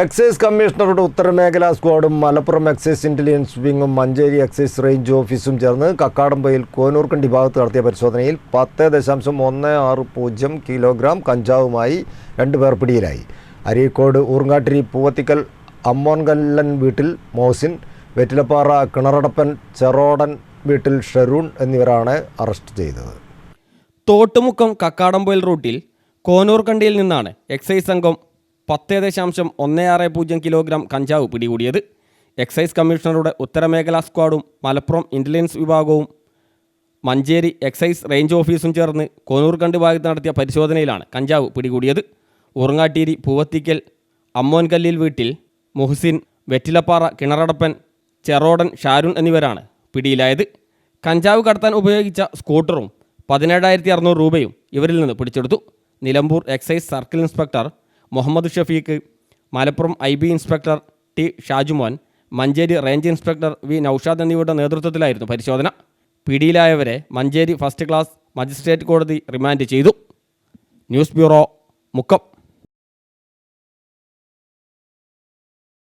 Excise കമ്മീഷണറുടെ ഉത്തരമേഖലാ സ്ക്വാഡും മലപ്പുറം എക്സൈസ് ഇന്റലിജൻസ് വിങ്ങും മഞ്ചേരി എക്സൈസ് റേഞ്ച് ഓഫീസും ചേർന്ന് കക്കാടമ്പയിൽ കോനൂർക്കണ്ടി ഭാഗത്ത് നടത്തിയ പരിശോധനയിൽ പത്ത് ദശാംശം ഒന്ന് ആറ് പൂജ്യം കിലോഗ്രാം കഞ്ചാവുമായി രണ്ടുപേർ പിടിയിലായി. അരീക്കോട് ഊർങ്ങാട്ടിരി പൂവത്തിക്കൽ അമ്മോൻകല്ലൻ വീട്ടിൽ മോഹസിൻ വെറ്റിലപ്പാറ കിണറടപ്പൻ ചെറോടൻ വീട്ടിൽ ഷെറൂൺ എന്നിവരാണ് അറസ്റ്റ് ചെയ്തത്. തോട്ടുമുക്കം കക്കാടംപൊയിൽ റൂട്ടിൽ കോനൂർക്കണ്ടിയിൽ നിന്നാണ് എക്സൈസ് സംഘം പത്ത് ദശാംശം ഒന്ന് ആറ് പൂജ്യം കിലോഗ്രാം കഞ്ചാവ് പിടികൂടിയത്. എക്സൈസ് കമ്മീഷണറുടെ ഉത്തരമേഖലാ സ്ക്വാഡും മലപ്പുറം ഇന്റലിജൻസ് വിഭാഗവും മഞ്ചേരി എക്സൈസ് റേഞ്ച് ഓഫീസും ചേർന്ന് കോനൂർകണ്ട് ഭാഗത്ത് നടത്തിയ പരിശോധനയിലാണ് കഞ്ചാവ് പിടികൂടിയത്. ഉറങ്ങാട്ടീരി പൂവത്തിക്കൽ അമ്മോൻകല്ലിൽ വീട്ടിൽ മുഹ്സിൻ വെറ്റിലപ്പാറ കിണറടപ്പൻ ചെറോടൻ ഷാരുൺ എന്നിവരാണ് പിടിയിലായത്. കഞ്ചാവ് കടത്താൻ ഉപയോഗിച്ച സ്കൂട്ടറും പതിനേഴായിരത്തി അറുന്നൂറ് രൂപയും ഇവരിൽ നിന്ന് പിടിച്ചെടുത്തു. Nilambur excise circle inspector Muhammad Shafeeq Malappuram I B inspector T Shajumon Manjeri range inspector V Noushad എന്നിവരുടെ നേതൃത്വത്തിലായിരുന്നു പരിശോധന. പിടിയിലായവരെ മഞ്ചേരി ഫസ്റ്റ് ക്ലാസ് മജിസ്ട്രേറ്റ് കോടതി റിമാൻഡ് ചെയ്തു. News bureau Mukkam.